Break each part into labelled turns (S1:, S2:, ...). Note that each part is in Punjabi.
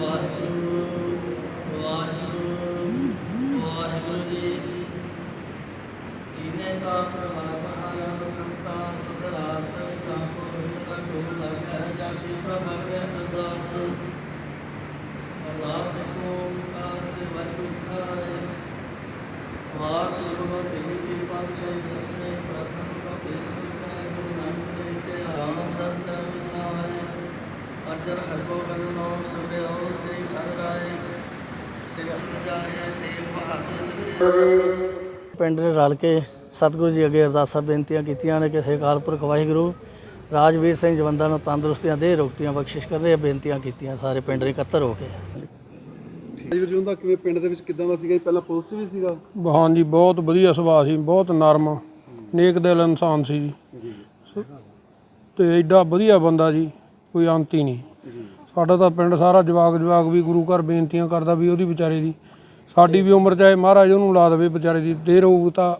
S1: ਵਾਹਿਗੁਰੂ ਵਾਹਿਗੁਰੂ ਵਾਹਿਗੁਰੂ ਜੀ ਦੀਨੇ ਕਾ ਪ੍ਰਭਾਵ ਆਨੰਦ ਕੰਤਾ ਸੁਧਰਾਸ ਕਾ ਕੋ ਕਾ ਕੋ ਲਗੈ ਜਾਤੀ ਪ੍ਰਭਾਵ ਅਰਦਾਸ ਅਰਦਾਸ ਕੋ ਕਾਸ ਵਾਹਿਗੁਰੂ ਸਾਹਿਬ ਵਾਸ ਗੁਰੂ ਤੇਰੀ ਕਿਰਪਾ ਸੇ ਜਿਸਨੇ ਪ੍ਰਥਮ ਪ੍ਰਤਿਸ਼ ਕੀਤਾ ਗੁਰੂ ਨਾਨਕ ਦੇਵ ਤੇ ਰਾਮਦਾਸ ਵਿਸਾਰੇ ਹਰਗੋਬਿੰਦ ਨੋ ਸੁਭਿਓ ਸ੍ਰੀ ਹਰਿ ਰਾਏ। ਸ੍ਰੀ ਅਨਜਾਏ ਤੇ ਬਹਾਦਰ ਸਿੰਘ ਪਿੰਡ ਦੇ ਰਲ ਕੇ ਸਤਿਗੁਰੂ ਜੀ ਅੱਗੇ ਅਰਦਾਸਾਂ ਬੇਨਤੀਆਂ ਕੀਤੀਆਂ ਨੇ ਕਿ ਸੇ ਅਕਾਲ ਪੁਰਖ ਵਾਹਿਗੁਰੂ ਰਾਜਵੀਰ ਸਿੰਘ ਜਵੰਦਾਂ ਨੂੰ ਤੰਦਰੁਸਤੀਆਂ ਦੇ ਰੋਗਤੀਆਂ ਬਖਸ਼ਿਸ਼ ਕਰ ਰਹੇ ਬੇਨਤੀਆਂ ਕੀਤੀਆਂ ਸਾਰੇ ਪਿੰਡ ਦੇ ਇਕੱਤਰ ਹੋ ਕੇ।
S2: ਜੀ ਵੀਰ ਜੀ ਉਹਦਾ ਕਿਵੇਂ ਪਿੰਡ ਦੇ ਵਿੱਚ ਕਿਦਾਂ ਦਾ ਸੀਗਾ ਜੀ? ਪਹਿਲਾਂ ਪੁਲਿਸ ਵੀ ਸੀਗਾ?
S3: ਹਾਂਜੀ ਬਹੁਤ ਵਧੀਆ ਸੁਭਾਅ ਸੀ ਬਹੁਤ ਨਰਮ ਨੇਕ ਦਿਲ ਇਨਸਾਨ ਸੀ ਜੀ। ਤੇ ਐਡਾ ਵਧੀਆ ਬੰਦਾ ਜੀ ਕੋਈ ਅੰਤ ਹੀ ਨਹੀਂ। ਸਾਡਾ ਤਾਂ ਪਿੰਡ ਸਾਰਾ ਜਵਾਗ ਜਵਾਗ ਵੀ ਗੁਰੂ ਘਰ ਬੇਨਤੀਆਂ ਕਰਦਾ ਵੀ ਉਹਦੀ ਵਿਚਾਰੇ ਦੀ। ਸਾਡੀ ਵੀ ਉਮਰ ਚਾਹੇ ਮਹਾਰਾਜ ਉਹਨੂੰ ਲਾ ਦੇਵੇ ਵਿਚਾਰੇ ਦੀ, ਦੇਰ ਹੋਊ ਤਾਂ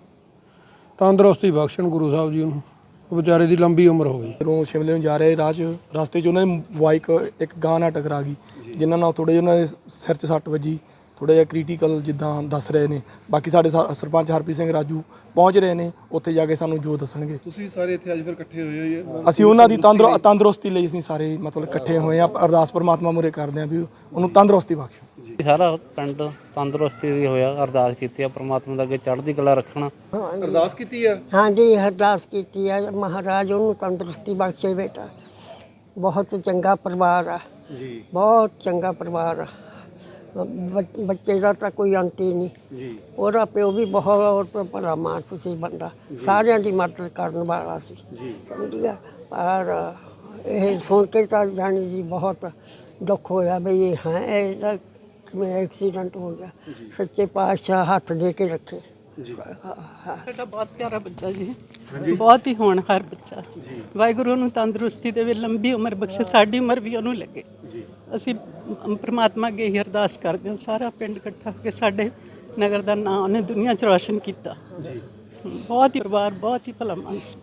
S3: ਤੰਦਰੁਸਤੀ ਬਖਸ਼ਣ ਗੁਰੂ ਸਾਹਿਬ ਜੀ ਨੂੰ ਉਹ ਵਿਚਾਰੇ ਦੀ ਲੰਬੀ ਉਮਰ ਹੋਵੇ।
S4: ਜਦੋਂ ਸ਼ਿਮਲੇ ਨੂੰ ਜਾ ਰਹੇ ਰਾਹ 'ਚ ਰਸਤੇ 'ਚ ਉਹਨਾਂ ਦੀ ਬਾਈਕ ਇੱਕ ਗਾਂ ਨਾਲ ਟਕਰਾ ਗਈ, ਜਿਨ੍ਹਾਂ ਨਾਲ ਥੋੜੇ ਉਹਨਾਂ ਦੇ ਸਿਰ 'ਚ ਸੱਟ ਵੱਜੀ ਥੋੜਾ ਜਿਹਾ ਕ੍ਰਿਟੀਕਲ ਜਿੱਦਾਂ ਦੱਸ ਰਹੇ ਨੇ। ਬਾਕੀ ਸਾਡੇ ਸਰ- ਸਰਪੰਚ ਹਰਪ੍ਰੀਤ ਸਿੰਘ ਰਾਜੂ ਪਹੁੰਚ ਰਹੇ ਨੇ ਉੱਥੇ ਜਾ ਕੇ ਸਾਨੂੰ ਜੋ ਦੱਸਣਗੇ।
S2: ਤੁਸੀਂ ਸਾਰੇ ਇੱਥੇ ਅੱਜ ਫਿਰ ਇਕੱਠੇ ਹੋਏ ਹੋਏ
S4: ਅਸੀਂ ਉਹਨਾਂ ਦੀ ਤੰਦਰੁ ਤੰਦਰੁਸਤੀ ਲਈ ਅਸੀਂ ਸਾਰੇ ਮਤਲਬ ਇਕੱਠੇ ਹੋਏ ਆ ਅਰਦਾਸ ਪਰਮਾਤਮਾ ਮੂਰੇ ਕਰਦੇ ਆ ਵੀ ਉਹਨੂੰ ਤੰਦਰੁਸਤੀ ਬਖਸ਼ੋ
S5: ਸਾਰਾ ਪਿੰਡ ਤੰਦਰੁਸਤੀ ਦੀ ਹੋਇਆ ਅਰਦਾਸ ਕੀਤੀ ਆ ਪ੍ਰਮਾਤਮਾ ਦਾ ਅੱਗੇ ਚੜ੍ਹਦੀ ਕਲਾ ਰੱਖਣਾ।
S2: ਅਰਦਾਸ ਕੀਤੀ ਆ?
S6: ਹਾਂਜੀ ਅਰਦਾਸ ਕੀਤੀ ਹੈ ਮਹਾਰਾਜ ਉਹਨੂੰ ਤੰਦਰੁਸਤੀ ਬਖਸ਼ੇ ਬੇਟਾ। ਬਹੁਤ ਚੰਗਾ ਪਰਿਵਾਰ ਆ।
S2: ਜੀ।
S6: ਬਹੁਤ ਚੰਗਾ ਪਰਿਵਾਰ ਆ। ਬ- ਬੱਚੇ ਦਾ ਤਾਂ ਕੋਈ ਅੰਤ ਹੀ ਨਹੀਂ।
S2: ਜੀ।
S6: ਉਹਦਾ ਪਿਓ ਵੀ ਬਹੁਤ ਭਲਾ ਮਾਨਸ ਸੀ ਬੰਦਾ। ਸਾਰਿਆਂ ਦੀ ਮਦਦ ਕਰਨ ਵਾਲਾ ਸੀ।
S2: ਜੀ।
S6: ਸਮਝੀ ਆ। ਪਰ ਇਹ ਸੁਣ ਕੇ ਤਾਂ ਜਾਣੀ ਜੀ ਬਹੁਤ ਦੁੱਖ ਹੋਇਆ ਵੀ ਇਹ ਹੈ ਇਹਦਾ ਕਿਵੇਂ ਐਕਸੀਡੈਂਟ ਹੋ ਗਿਆ। ਸੱਚੇ ਪਾਤਸ਼ਾਹ ਹੱਥ ਦੇ ਕੇ ਰੱਖੇ।
S2: ਜੀ।
S7: ਸਾਡਾ ਬਹੁਤ ਪਿਆਰਾ ਬੱਚਾ ਜੀ। ਬਹੁਤ ਹੀ ਹੋਣਹਾਰ ਬੱਚਾ। ਵਾਹਿਗੁਰੂ ਨੂੰ ਤੰਦਰੁਸਤੀ ਦੇਵੇ ਲੰਬੀ ਉਮਰ ਬਖਸ਼ੇ ਸਾਡੀ ਉਮਰ ਵੀ ਉਹਨੂੰ ਲੱਗੇ। ਅਸੀਂ ਪ੍ਰਮਾਤਮਾ ਅੱਗੇ ਹੀ ਅਰਦਾਸ ਕਰਦੇ ਹਾਂ ਸਾਰਾ ਪਿੰਡ ਇਕੱਠਾ ਹੋ ਕੇ ਸਾਡੇ ਨਗਰ ਦਾ ਨਾਂ ਉਹਨੇ ਦੁਨੀਆ 'ਚ ਰੌਸ਼ਨ ਕੀਤਾ। ਬਹੁਤ ਹੀ ਪਰਿਵਾਰ ਬਹੁਤ ਹੀ ਭਲਾ ਮਾਨਸ।